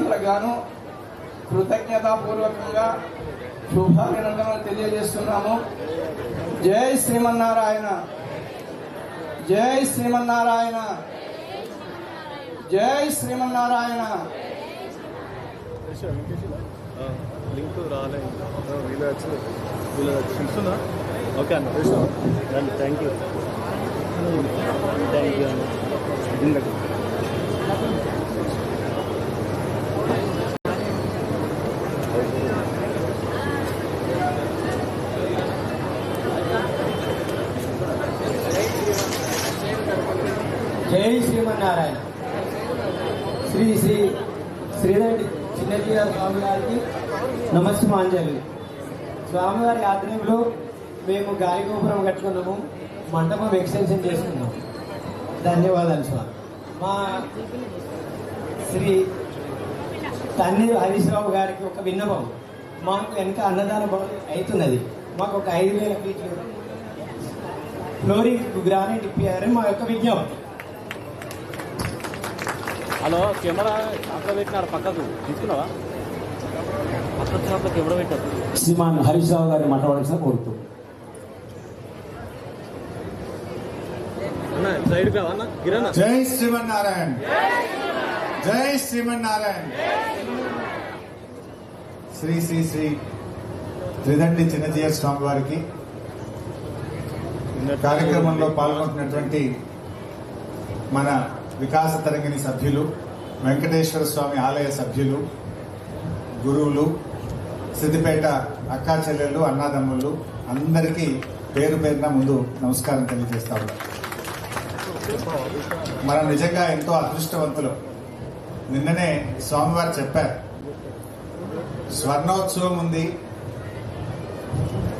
వచ్చినందుకు గాను కృతజ్ఞతాపూర్వకంగా శుభాభినందనలు తెలియజేస్తున్నాము జై శ్రీమన్నారాయణ జై శ్రీమన్నారాయణ జై శ్రీమన్నారాయణ లింక్ రాలే వీళ్ళు వచ్చి వీళ్ళు చూస్తున్నా ఓకే అన్న థ్యాంక్ యూ థ్యాంక్ యూ అన్న జై శ్రీమన్నారాయణ. శ్రీ శ్రీ శ్రీరెడ్డి చిన్నజీవ స్వామి గారికి నమస్మాంజలి స్వామివారి ఆధ్వర్యంలో మేము గాలి గోపురం కట్టుకున్నాము మండపం ఎక్స్టెన్షన్ చేసుకున్నాము ధన్యవాదాలు స్వామి. మా శ్రీ తన్నీరు హరీశ్రావు గారికి ఒక విన్నపం. మాకు వెనక అన్నదాన భవనం అవుతున్నది. మాకు ఒక ఐదు వేల ఫీట్లు ఫ్లోరింగ్ గ్రానైట్ ఇప్పారని మా యొక్క విజ్ఞప్తి. హలో కెమెరా షాప్లో పెట్టినారు పక్కకు. తీసుకున్నావా? పక్క షాప్లో కెమెరా పెట్టారు? శ్రీమాన్ హరీష్ రావు గారిని? మాట్లాడాల్సిన కోరుతూ జై శ్రీమన్నారాయణ. జై శ్రీమన్నారాయణ. శ్రీ శ్రీ శ్రీ త్రిదండి చిన్నజీయ స్వామి వారికి కార్యక్రమంలో పాల్గొంటున్నటువంటి మన వికాస తరంగిణి సభ్యులు వెంకటేశ్వర స్వామి ఆలయ సభ్యులు గురువులు సిద్దిపేట అక్కా చెల్లెళ్ళు అన్నాదమ్ములు అందరికీ పేరు పేరున ముందు నమస్కారం తెలియజేస్తాము. మనం నిజంగా ఎంతో అదృష్టవంతులు. నిన్ననే స్వామివారు చెప్పారు. స్వర్ణోత్సవం ఉంది.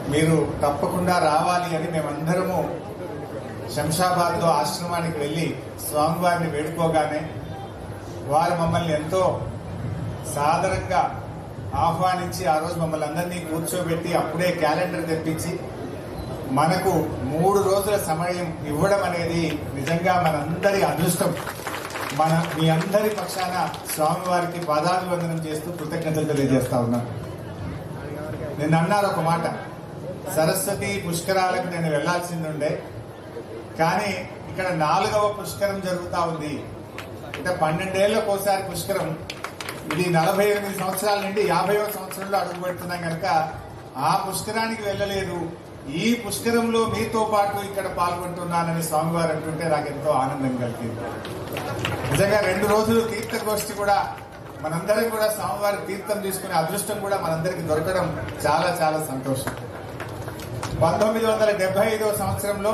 మీరు తప్పకుండా రావాలి అని మేమందరము శంషాబాద్లో ఆశ్రమానికి వెళ్ళి స్వామివారిని వేడుకోగానే వారు మమ్మల్ని ఎంతో సాదరంగా ఆహ్వానించి ఆ రోజు మమ్మల్ని అందరినీ కూర్చోబెట్టి అప్పుడే క్యాలెండర్ తెప్పించి మనకు మూడు రోజుల సమయం ఇవ్వడం అనేది నిజంగా మనందరి అదృష్టం. మన మీ అందరి పక్షాన స్వామివారికి పాదాభివందనం చేస్తూ కృతజ్ఞతలు తెలియజేస్తా ఉన్నాను నిన్న అన్నారు ఒక మాట. సరస్వతి పుష్కరాలకు నేను వెళ్ళాల్సింది ఉండే కానీ ఇక్కడ నాలుగవ పుష్కరం జరుగుతూ ఉంది. అంటే పన్నెండేళ్ళకు ఒకసారి పుష్కరం. ఇది నలభై ఎనిమిది సంవత్సరాల నుండి యాభైవ సంవత్సరంలో అడుగు పెడుతున్నాం కనుక ఆ పుష్కరానికి వెళ్ళలేదు. ఈ పుష్కరంలో మీతో పాటు ఇక్కడ పాల్గొంటున్నానని స్వామివారు అంటుంటే నాకు ఎంతో ఆనందం కలిగింది. నిజంగా రెండు రోజులు తీర్థగోష్ఠి కూడా మనందరం కూడా స్వామివారి తీర్థం తీసుకునే అదృష్టం కూడా మనందరికి దొరకడం చాలా చాలా సంతోషం. పంతొమ్మిది వందల డెబ్బై ఐదవ సంవత్సరంలో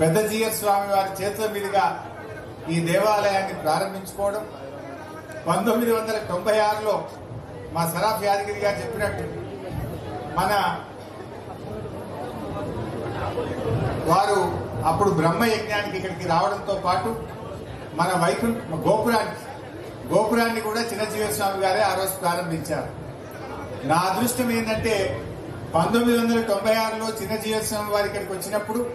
పెద్ద జీఎస్ స్వామి వారి చేతుల మీదుగా ఈ దేవాలయాన్ని ప్రారంభించుకోవడం. పంతొమ్మిది వందల తొంభై ఆరులో మా సరాఫ్ యాదగిరి గారు చెప్పినట్టు మన వారు అప్పుడు బ్రహ్మ యజ్ఞానికి ఇక్కడికి రావడంతో పాటు మన వైకుంఠ గోపురాన్ని గోపురాన్ని కూడా చిన్నజీవస్వామి గారే ఆ రోజు ప్రారంభించారు. నా అదృష్టం ఏంటంటే పంతొమ్మిది వందల తొంభై ఆరులో చిన్నజీవస్వామి వారి ఇక్కడికి వచ్చినప్పుడు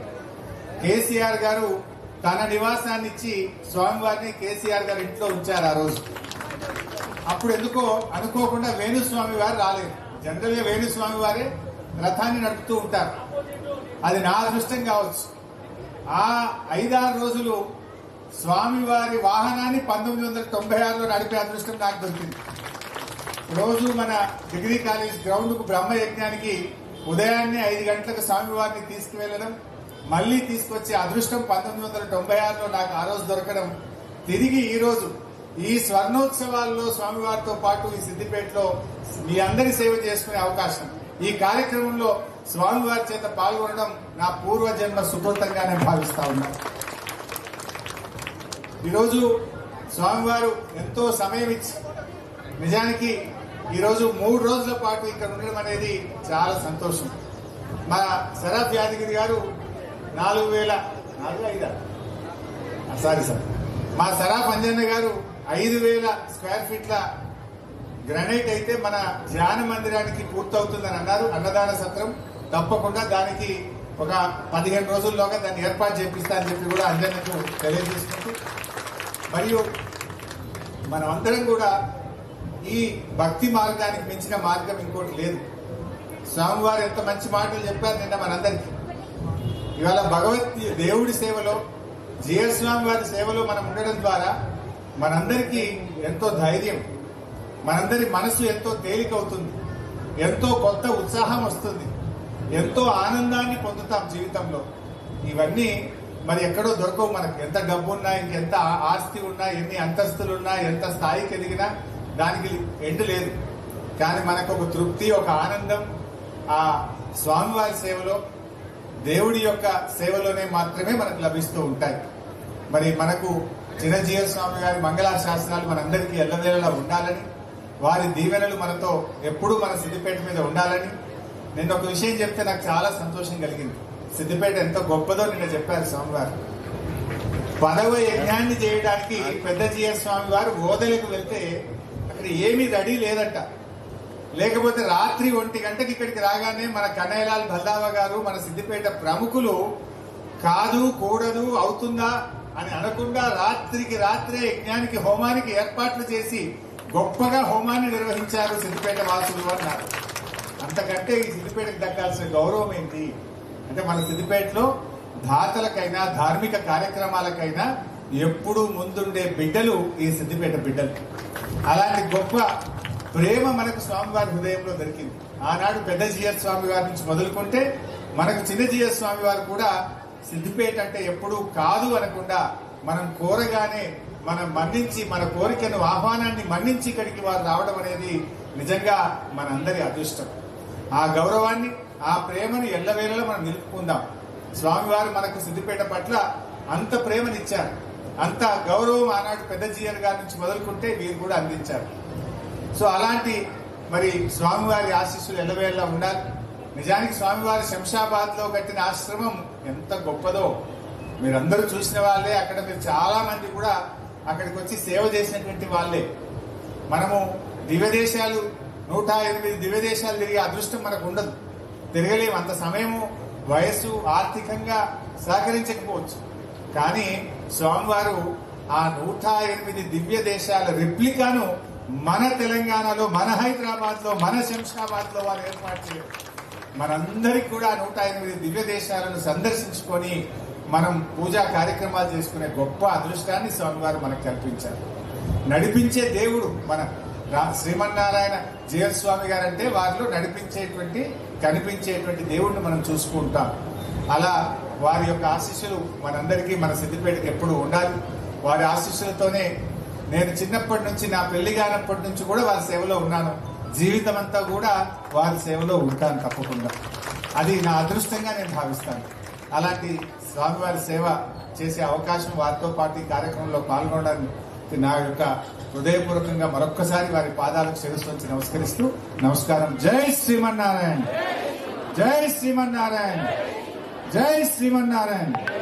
కేసీఆర్ గారు తన నివాసాన్ని ఇచ్చి స్వామివారిని కేసీఆర్ గారి ఇంట్లో ఉంచారు ఆ రోజు. అప్పుడు ఎందుకో అనుకోకుండా వేణుస్వామి వారు రాలేదు. జనరల్గా వేణుస్వామి వారే రథాన్ని నడుపుతూ ఉంటారు. అది నా అదృష్టం కావచ్చు. ఆ ఐదారు రోజులు స్వామివారి వాహనాన్ని పంతొమ్మిది వందల తొంభై ఆరులో నడిపే అదృష్టం నాకు దొరికింది. రోజు మన డిగ్రీ కాలేజ్ గ్రౌండ్కు బ్రహ్మ యజ్ఞానికి ఉదయాన్నే ఐదు గంటలకు స్వామివారిని తీసుకువెళ్ళడం మళ్ళీ తీసుకొచ్చే అదృష్టం పంతొమ్మిది వందల తొంభై ఆరులో నాకు ఆ రోజు దొరకడం తిరిగి ఈ రోజు ఈ స్వర్ణోత్సవాల్లో స్వామివారితో పాటు ఈ సిద్దిపేటలో మీ అందరి సేవ చేసుకునే అవకాశం. ఈ కార్యక్రమంలో స్వామివారి చేత పాల్గొనడం నా పూర్వజన్మ సుకృతంగానే భావిస్తా ఉన్నాను ఈరోజు స్వామివారు ఎంతో సమయం ఇచ్చి నిజానికి ఈరోజు మూడు రోజుల పాటు ఇక్కడ ఉండడం అనేది చాలా సంతోషం. మన సరాఫ్ యాదగిరి గారు నాలుగు వేల నాలుగు ఐదా? Sorry sir. మా సరాఫ్ అంజన్న గారు ఐదు వేల స్క్వేర్ ఫీట్ల గ్రనైట్ అయితే మన ధ్యాన మందిరానికి పూర్తవుతుందని అన్నారు అన్నదాన సత్రం. తప్పకుండా దానికి ఒక పదిహేను రోజుల్లోగా దాన్ని ఏర్పాటు చేపిస్తా అని చెప్పి కూడా అందరికీ తెలియజేసుకుంటూ మరియు మనమందరం కూడా ఈ భక్తి మార్గానికి మించిన మార్గం ఇంకోటి లేదు. స్వామివారు ఎంత మంచి మాటలు చెప్పారు నిన్న మనందరికీ. ఇవాళ భగవత్ దేవుడి సేవలో జిఎస్ వారి సేవలో మనం ఉండడం ద్వారా మనందరికీ ఎంతో ధైర్యం మనందరి మనసు ఎంతో తేలికవుతుంది ఎంతో కొత్త ఉత్సాహం వస్తుంది. ఎంతో ఆనందాన్ని పొందుతాం జీవితంలో. ఇవన్నీ మరి ఎక్కడో దొరకవు మనకు. ఎంత డబ్బు ఉన్నా ఇంకెంత ఆస్తి ఉన్నా ఎన్ని అంతస్తులు ఉన్నా ఎంత స్థాయికి ఎదిగినా దానికి ఎండ్ లేదు. కానీ మనకు ఒక తృప్తి ఒక ఆనందం ఆ స్వామివారి సేవలో దేవుడి యొక్క సేవలోనే మాత్రమే మనకు లభిస్తూ ఉంటాయి. మరి మనకు చిరంజీవ స్వామి గారి మంగళ శాసనాలు మనందరికీ ఎల్లవేళలా ఉండాలని వారి దీవెనలు మనతో ఎప్పుడూ మన సిద్దిపేట మీద ఉండాలని నిన్న ఒక విషయం చెప్తే నాకు చాలా సంతోషం కలిగింది. సిద్దిపేట ఎంత గొప్పదో నిన్న చెప్పారు స్వామివారు. పదవ యజ్ఞాన్ని చేయడానికి పెద్ద జీఎస్ స్వామి వారు ఓదలకు వెళ్తే అక్కడ ఏమీ రెడీ లేదంట. లేకపోతే రాత్రి ఒంటి గంటకి ఇక్కడికి రాగానే మన కనైలాల్ భల్లావ గారు మన సిద్దిపేట ప్రముఖులు కాదు కూడదు అవుతుందా అని అనకుండా రాత్రికి రాత్రే యజ్ఞానికి హోమానికి ఏర్పాట్లు చేసి గొప్పగా హోమాన్ని నిర్వహించారు సిద్దిపేట వాసులు అన్నారు. అంతకంటే ఈ సిద్దిపేటకి దక్కాల్సిన గౌరవం ఏంటి? అంటే మన సిద్దిపేటలో దాతలకైనా ధార్మిక కార్యక్రమాలకైనా ఎప్పుడూ ముందుండే బిడ్డలు ఈ సిద్దిపేట బిడ్డలు. అలాంటి గొప్ప ప్రేమ మనకు స్వామివారి హృదయంలో దొరికింది. ఆనాడు పెద్ద జిఎస్ స్వామి వారి నుంచి మొదలుకుంటే మనకు చిన్న జిఎస్ స్వామి వారు కూడా సిద్దిపేట అంటే ఎప్పుడూ కాదు అనకుండా మనం కోరగానే మనం మన్నించి మన కోరికను ఆహ్వానాన్ని మన్నించి ఇక్కడికి వారు రావడం అనేది నిజంగా మనందరి అదృష్టం. ఆ గౌరవాన్ని ఆ ప్రేమను ఎల్లవేళలా మనం నిలుపుకుందాం. స్వామివారు మనకు సిద్దిపేట పట్ల అంత ప్రేమనిచ్చారు. అంత గౌరవం ఆనాడు పెద్ద జీయర్ గారి నుంచి మొదలుకుంటే వీరు కూడా అందించారు. సో అలాంటి మరి స్వామివారి ఆశీస్సులు ఎల్లవేళలా ఉండాలి. నిజానికి స్వామివారి శంషాబాద్లో కట్టిన ఆశ్రమం ఎంత గొప్పదో. మీరందరూ చూసిన వాళ్ళే అక్కడ మీరు చాలా మంది కూడా అక్కడికి వచ్చి సేవ చేసినటువంటి వాళ్ళే. మనము దివ్యదేశాలు నూట ఎనిమిది దివ్యదేశాలు తిరిగే అదృష్టం మనకు ఉండదు. తిరగలేము. అంత సమయము వయస్సు ఆర్థికంగా సహకరించకపోవచ్చు. కానీ స్వామివారు ఆ నూట ఎనిమిది దివ్య దేశాల రిప్లికాను మన తెలంగాణలో మన హైదరాబాద్లో మన శంషాబాద్లో వారు ఏర్పాటు చేయరు. మనందరికి కూడా నూట ఎనిమిది దివ్య దేశాలను సందర్శించుకొని మనం పూజా కార్యక్రమాలు చేసుకునే గొప్ప అదృష్టాన్ని స్వామివారు మనకు కల్పించారు. నడిపించే దేవుడు మన. శ్రీమన్నారాయణ జీఎల్ స్వామి గారు అంటే వారిలో నడిపించేటువంటి కనిపించేటువంటి దేవుణ్ణి మనం చూసుకుంటాం. అలా వారి యొక్క ఆశీస్సులు మనందరికీ మన సిద్దిపేటకి ఎప్పుడు ఉండాలి. వారి ఆశీస్సులతోనే నేను చిన్నప్పటి నుంచి నా పెళ్ళి కానప్పటి నుంచి కూడా వారి సేవలో ఉన్నాను. జీవితం అంతా కూడా వారి సేవలో ఉంటాను తప్పకుండా. అది నా అదృష్టంగా నేను భావిస్తాను. అలాంటి స్వామివారి సేవ చేసే అవకాశం వారితో పాటు ఈ కార్యక్రమంలో పాల్గొనడానికి నా యొక్క హృదయపూర్వకంగా మరొక్కసారి వారి పాదాలకు శిరస్సు వచ్చి నమస్కరిస్తూ నమస్కారం. జై శ్రీమన్నారాయణ! జై శ్రీమన్నారాయణ! జై శ్రీమన్నారాయణ!